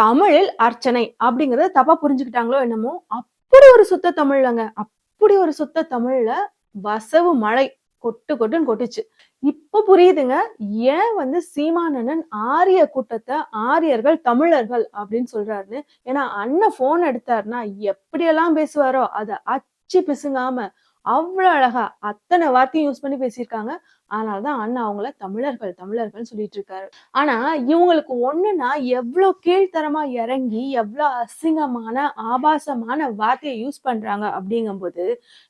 தமிழில் அர்ச்சனை அப்படிங்கறத தப்பா புரிஞ்சுக்கிட்டாங்களோ என்னமோ அப்படி ஒரு சுத்த தமிழ்லங்க. அப்படி ஒரு சுத்த தமிழ்ல வசவு மழை கொட்டு கொட்டுன்னு கொட்டுச்சு. இப்ப புரியுதுங்க ஏன் வந்து சீமானனன் ஆரிய கூட்டத்தை ஆரியர்கள் தமிழர்கள் அப்படின்னு சொல்றாருன்னு? ஏன்னா அண்ணன் போன் எடுத்தாருன்னா எப்படியெல்லாம் பேசுவாரோ அதை அச்சு பிசுங்காம அவ்வளவு அழகா அத்தனை வார்த்தையும் யூஸ் பண்ணி பேசியிருக்காங்க. அதனாலதான் அண்ணா அவங்கள தமிழர்கள் தமிழர்கள் சொல்லிட்டு இருக்காரு ஆனா இவங்களுக்கு ஒண்ணுன்னா எவ்வளோ கீழ்த்தரமா இறங்கி எவ்வளவு அசிங்கமான ஆபாசமான வார்த்தையை யூஸ் பண்றாங்க அப்படிங்கும்போது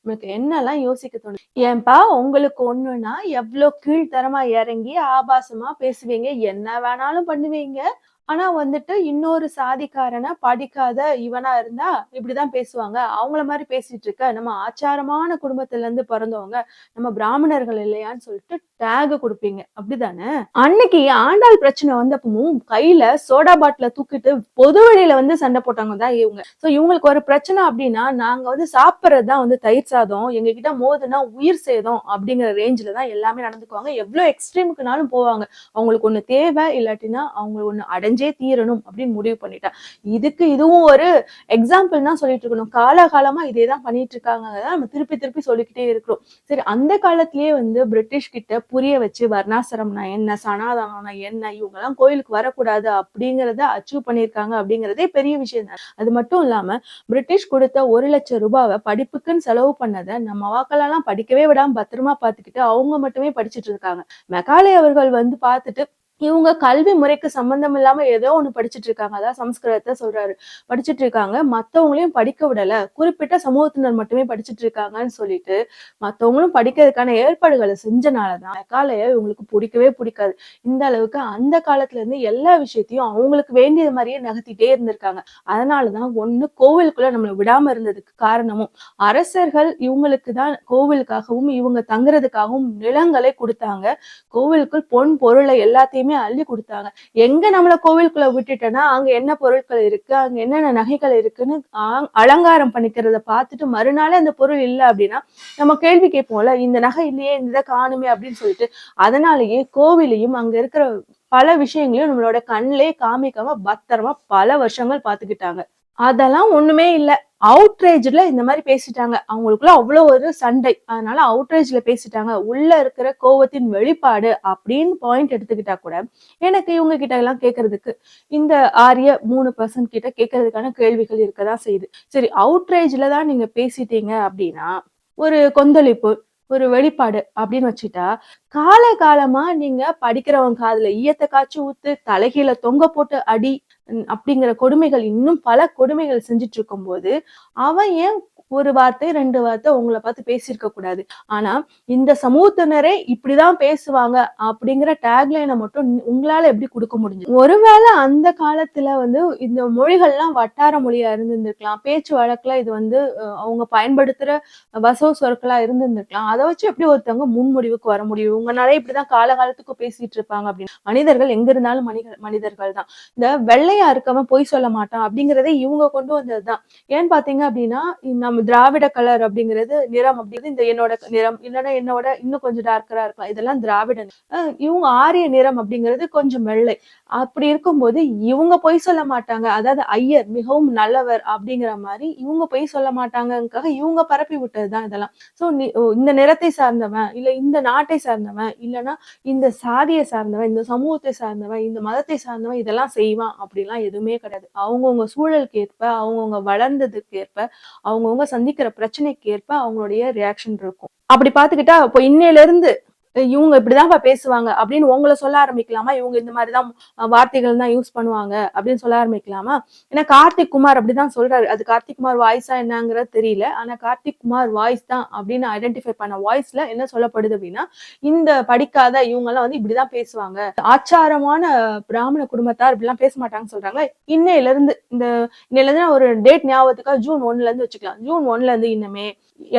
நமக்கு என்னெல்லாம் யோசிக்க தோணும் ஏன்பா உங்களுக்கு ஒண்ணுன்னா எவ்வளவு கீழ்த்தரமா இறங்கி ஆபாசமா பேசுவீங்க? என்ன வேணாலும் பண்ணுவீங்க? ஆனா வந்துட்டு இன்னொரு சாதிக்காரனா படிக்காத இவனா இருந்தா இப்படிதான் பேசுவாங்க. அவங்கள மாதிரி பேசிட்டு இருக்க நம்ம ஆச்சாரமான குடும்பத்துல இருந்து பிறந்தவங்க நம்ம பிராமணர்கள் இல்லையான்னு சொல்லிட்டு டேக் கொடுப்பீங்க. அப்படிதானே? அன்னைக்கு ஆண்டாள் பிரச்சனை வந்தப்பவும் கையில சோடா பாட்டில தூக்கிட்டு பொது வழியில வந்து சண்டை போட்டாங்க தான் இவங்க. சோ இவங்களுக்கு ஒரு பிரச்சனை அப்படின்னா நாங்க வந்து சாப்பிட்றதுதான் வந்து தயிர் சாதம் எங்க கிட்ட மோதுனா உயிர் சேதம் அப்படிங்கிற ரேஞ்சில தான் எல்லாமே நடந்துக்குவாங்க. எவ்வளவு எக்ஸ்ட்ரீமுக்குனாலும் போவாங்க. அவங்களுக்கு ஒண்ணு தேவை இல்லாட்டினா அவங்க ஒண்ணு அடைஞ்சே தீரணும் அப்படின்னு முடிவு பண்ணிட்டா. இதுக்கு இதுவும் ஒரு எக்ஸாம்பிள் தான் சொல்லிட்டு இருக்கணும். காலகாலமா இதே தான் பண்ணிட்டு இருக்காங்க நம்ம திருப்பி திருப்பி சொல்லிக்கிட்டே இருக்கிறோம். சரி அந்த காலத்திலேயே வந்து பிரிட்டிஷ் கிட்ட புரிய வச்சு வர்ணாசிரம்னா என்ன சனாதனம்னா என்ன இவங்கெல்லாம் கோயிலுக்கு வரக்கூடாது அப்படிங்கிறத அச்சீவ் பண்ணியிருக்காங்க அப்படிங்கிறதே பெரிய விஷயம் தான். அது மட்டும் இல்லாம பிரிட்டிஷ் கொடுத்த ஒரு லட்சம் ரூபாவை படிப்புக்குன்னு செலவு பண்ணதை நம்ம வாக்களெல்லாம் படிக்கவே விடாம பத்திரமா பார்த்துக்கிட்டு அவங்க மட்டுமே படிச்சுட்டு இருக்காங்க. மெகாலே அவர்கள் வந்து பார்த்துட்டு இவங்க கல்வி முறைக்கு சம்பந்தம் இல்லாம ஏதோ ஒண்ணு படிச்சுட்டு இருக்காங்க. அதான் சம்ஸ்கிருதத்தை சொல்றாரு. படிச்சுட்டு இருக்காங்க. மத்தவங்களையும் படிக்க விடல. குறிப்பிட்ட சமூகத்தினர் மட்டுமே படிச்சுட்டு இருக்காங்கன்னு சொல்லிட்டு மத்தவங்களும் படிக்கிறதுக்கான ஏற்பாடுகளை செஞ்சனாலதான் காலைய இவங்களுக்கு பிடிக்கவே பிடிக்காது. இந்த அளவுக்கு அந்த காலத்துல இருந்து எல்லா விஷயத்தையும் அவங்களுக்கு வேண்டியது மாதிரியே நகர்த்திட்டே இருந்திருக்காங்க. அதனாலதான் ஒண்ணு கோவிலுக்குள்ள நம்மளை விடாம இருந்ததுக்கு காரணமும் அரசர்கள் இவங்களுக்கு தான் கோவிலுக்காகவும் இவங்க தங்குறதுக்காகவும் நிலங்களை கொடுத்தாங்க. கோவிலுக்குள் பொன் பொருளை எல்லாத்தையுமே அள்ளி கொடுத்தாங்க. எங்க நம்மள கோவிலுக்குள்ள விட்டுட்டோம்னா அங்க என்ன பொருட்கள் இருக்கு அங்க என்னென்ன நகைகள் இருக்குன்னு அலங்காரம் பண்ணிக்கிறத பார்த்துட்டு மறுநாளே அந்த பொருள் இல்லை அப்படின்னா நம்ம கேள்வி கேட்போம்ல இந்த நகை இல்லையே இந்த இதை காணுமே அப்படின்னு சொல்லிட்டு அதனாலேயே கோவிலையும் அங்க இருக்கிற பல விஷயங்களையும் நம்மளோட கண்ணிலே காமிக்காம பத்திரமா பல வருஷங்கள் பார்த்துக்கிட்டாங்க. அதெல்லாம் ஒண்ணுமே இல்லை. அவுட்ரேஜ்ல இந்த மாதிரி பேசிட்டாங்க. அவங்களுக்குள்ள அவ்வளோ ஒரு சண்டை. அதனால அவுட்ரேஜ்ல பேசிட்டாங்க. உள்ள இருக்கிற கோவத்தின் வெளிப்பாடு அப்படின்னு பாயிண்ட் எடுத்துக்கிட்டா கூட எனக்கு இவங்க கிட்ட எல்லாம் கேட்கறதுக்கு இந்த ஆரிய மூணு பர்சன்ட் கிட்ட கேட்கறதுக்கான கேள்விகள் இருக்கதான் செய்யுது. சரி அவுட்ரேஜ்ல தான் நீங்க பேசிட்டீங்க அப்படின்னா ஒரு கொந்தளிப்பு ஒரு வெளிப்பாடு அப்படின்னு வச்சுட்டா கால காலமா நீங்க படிக்கிறவங்க காதுல ஈயத்தை காய்ச்சி ஊத்து தலைகீழ தொங்க போட்டு அடி அப்படிங்கிற கொடுமைகள் இன்னும் பல கொடுமைகள் செஞ்சுட்டு இருக்கும்போது அவன் ஏன் ஒரு வார்த்தை ரெண்டு வார்த்தை உங்களை பார்த்து பேசியிருக்க கூடாது. ஆனா இந்த சமூகத்தினரே இப்படிதான் பேசுவாங்க அப்படிங்கிற டேக்லைனை மட்டும் உங்களால எப்படி கொடுக்க முடிஞ்சு? ஒருவேளை அந்த காலத்துல வந்து இந்த மொழிகள்லாம் வட்டார மொழியா இருந்திருந்திருக்கலாம். பேச்சு வழக்குல இது வந்து அவங்க பயன்படுத்துற வசவ சொற்களா இருந்திருந்திருக்கலாம். அதை வச்சு எப்படி ஒருத்தவங்க முன்முடிவுக்கு வர முடியும்? உங்களால இப்படிதான் காலகாலத்துக்கு பேசிட்டு இருப்பாங்க அப்படின்னு. மனிதர்கள் எங்க இருந்தாலும் மனித மனிதர்கள் தான். இந்த வெள்ளையா இருக்கவன் பொய் சொல்ல மாட்டான் அப்படிங்கறதே இவங்க கொண்டு வந்ததுதான். ஏன்னு பாத்தீங்க அப்படின்னா நம்ம திராவிட கலர் அப்படிங்கிறது நிறம் அப்படிங்கிறது இந்த என்னோட நிறம். இல்லைன்னா என்னோட இன்னும் கொஞ்சம் டார்க்கரா இருக்கலாம். இதெல்லாம் திராவிட அஹ் இவங்க ஆரிய நிறம் அப்படிங்கிறது கொஞ்சம் வெள்ளை அப்படி இருக்கும்போது இவங்க பொய் சொல்ல மாட்டாங்க. அதாவது ஐயர் மிகவும் நல்லவர் அப்படிங்கிற மாதிரி இவங்க பொய் சொல்ல மாட்டாங்கக்காக இவங்க பரப்பி விட்டதுதான் இதெல்லாம். சோ இந்த நிறத்தை சார்ந்தவன் இல்ல இந்த நாட்டை சார்ந்தவன் இல்லைன்னா இந்த சாதியை சார்ந்தவன் இந்த சமூகத்தை சார்ந்தவன் இந்த மதத்தை சார்ந்தவன் இதெல்லாம் செய்வான். அப்படிலாம் எதுவுமே கிடையாது. அவங்கவுங்க சூழலுக்கு ஏற்ப அவங்கவுங்க வளர்ந்ததுக்கு ஏற்ப அவங்கவுங்க சந்திக்கிற பிரச்சனைக்கு ஏற்ப அவங்களுடைய ரியாக்ஷன் இருக்கும். அப்படி பாத்துக்கிட்டா இப்போ இன்னையில இருந்து இவங்க இப்படிதான்ப்பா பேசுவாங்க அப்படின்னு உங்களை சொல்ல ஆரம்பிக்கலாமா? இவங்க இந்த மாதிரிதான் வார்த்தைகள் தான் யூஸ் பண்ணுவாங்க அப்படின்னு சொல்ல ஆரம்பிக்கலாமா? ஏன்னா கார்த்திக் குமார் அப்படிதான் சொல்றாரு. அது கார்த்திக் குமார் வாய்ஸா என்னங்கிறது தெரியல. ஆனா கார்த்திக் குமார் வாய்ஸ் தான் அப்படின்னு ஐடென்டிஃபை பண்ண வாய்ஸ்ல என்ன சொல்லப்படுது அப்படின்னா இந்த படிக்காத இவங்க எல்லாம் வந்து இப்படிதான் பேசுவாங்க. ஆச்சாரமான பிராமண குடும்பத்தார் இப்படிலாம் பேச மாட்டாங்கன்னு சொல்றாங்க இன்னையில இருந்து இந்த இன்னையில இருந்து நான் ஒரு டேட் ஞாபகத்துக்காக ஜூன் ஒன்னுல இருந்து வச்சுக்கலாம். ஜூன் ஒன்னுல இருந்து இன்னமே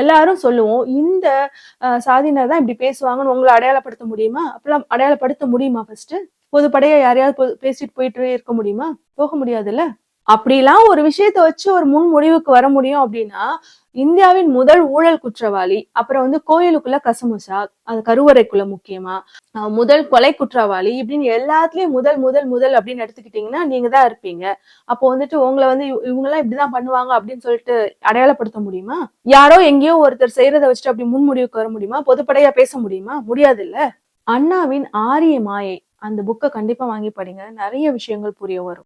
எல்லாரும் சொல்லுவோம் இந்த சாதியினர் தான் இப்படி பேசுவாங்கன்னு அவங்கள அடையாளப்படுத்த முடியுமா? அப்பெல்லாம் அடையாளப்படுத்த முடியுமா ஃபர்ஸ்ட் பொதுப்படையா யாரையாவது பேசிட்டு போயிட்டு இருக்க முடியுமா? போக முடியாதுல்ல? அப்படிலாம் ஒரு விஷயத்த வச்சு ஒரு முன் முடிவுக்கு வர முடியும் அப்படின்னா இந்தியாவின் முதல் ஊழல் குற்றவாளி அப்புறம் வந்து கோயிலுக்குள்ள கசமுசா அது கருவறைக்குள்ள முக்கியமா முதல் கொலை குற்றவாளி இப்படின்னு எல்லாத்துலயும் முதல் முதல் முதல் அப்படின்னு எடுத்துக்கிட்டீங்கன்னா நீங்க தான் இருப்பீங்க. அப்போ வந்துட்டு உங்களை வந்து இவங்க எல்லாம் இப்படிதான் பண்ணுவாங்க அப்படின்னு சொல்லிட்டு அடையாளப்படுத்த முடியுமா? யாரோ எங்கேயோ ஒருத்தர் செய்யறத வச்சுட்டு அப்படி முன் முடிவுக்கு வர முடியுமா? பொதுப்படையா பேச முடியுமா? முடியாது இல்ல அண்ணாவின் ஆரிய மாயை அந்த புக்கை கண்டிப்பா வாங்கி படிங்க. நிறைய விஷயங்கள் புரிய வரும்.